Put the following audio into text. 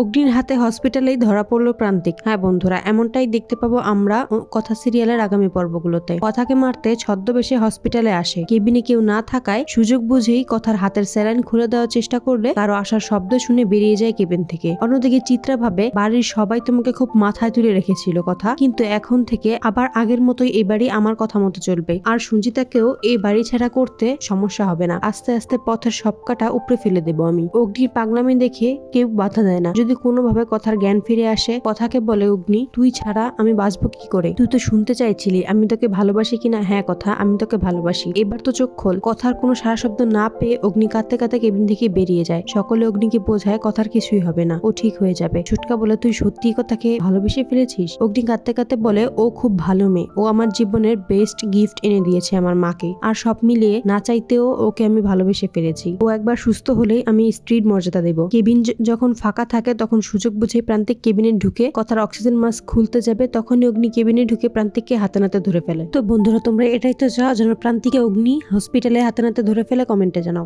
অগ্নির হাতে হসপিটালেই ধরা পড়ল প্রান্তিক। হ্যাঁ বন্ধুরা, এমনটাই দেখতে পাবো আমরা কথা সিরিয়ালের আগামী পর্বগুলোতে। কথাকে মারতে ছদ্মবেশে হসপিটালে আসে। কেবিনে কেউ না থাকায় সুযোগ বুঝেই কথার হাতের স্যালাইন খুলে দেওয়ার চেষ্টা করলে কারও আসার শব্দ শুনে বেরিয়ে যায় কেবিন থেকে। অন্যদিকে চিত্রা ভাবে, বাড়ির সবাই তোমাকে খুব মাথায় তুলে রেখেছিল কথা, কিন্তু এখন থেকে আবার আগের মতোই এই বাড়ি আমার কথা মতো চলবে। আর সঞ্জিতাকেও এই বাড়ি ছাড়া করতে সমস্যা হবে না। আস্তে আস্তে পথের সব কাটা উপড়ে ফেলে দেবো আমি। অগ্নির পাগলামি দেখে কেউ বাধা দেয় না। যদি কোনোভাবে কথার জ্ঞান ফিরে আসে, কথাকে বলে, অগ্নি, তুই ছাড়া আমি বাঁচবো কি করে? তুই তো শুনতে চাইছিলি, আমি তোকে ভালোবাসি কিনা? হ্যাঁ কথা, আমি তোকে ভালোবাসি। এবার তো চোখ খোল। কথার কোনো সারা শব্দ না পেয়ে অগ্নি কাঁদতে কাঁদতে কেবিন থেকে বেরিয়ে যায়। সকলে অগ্নিকে বোঝায়, কথার কিছুই হবে না, ও ঠিক হয়ে যাবে। ছুটকা বলে, তুই সত্যি কথাকে ভালোবেসে ফেলেছিস? অগ্নি কাঁদতে কাঁদতে বলে, ও খুব ভালো মেয়ে। ও আমার জীবনের বেস্ট গিফট এনে দিয়েছে আমার মাকে। আর সব মিলিয়ে না চাইতেও ওকে আমি ভালোবেসে ফেলেছি। ও একবার সুস্থ হলেই আমি স্ত্রীর মর্যাদা দেব। কেবিন যখন ফাঁকা থাকে তখন সুযোগ বুঝে প্রান্তিক কেবিনে ঢুকে কথার অক্সিজেন মাস্ক খুলতে যাবে, তখনই অগ্নি কেবিনে ঢুকে প্রান্তিককে হাতে নাতে ধরে ফেলে। তো বন্ধুরা, তোমরা এটাই তো চাও? যেন প্রান্তিকে অগ্নি হসপিটালে হাতে ধরে ফেলে কমেন্টে জানাও।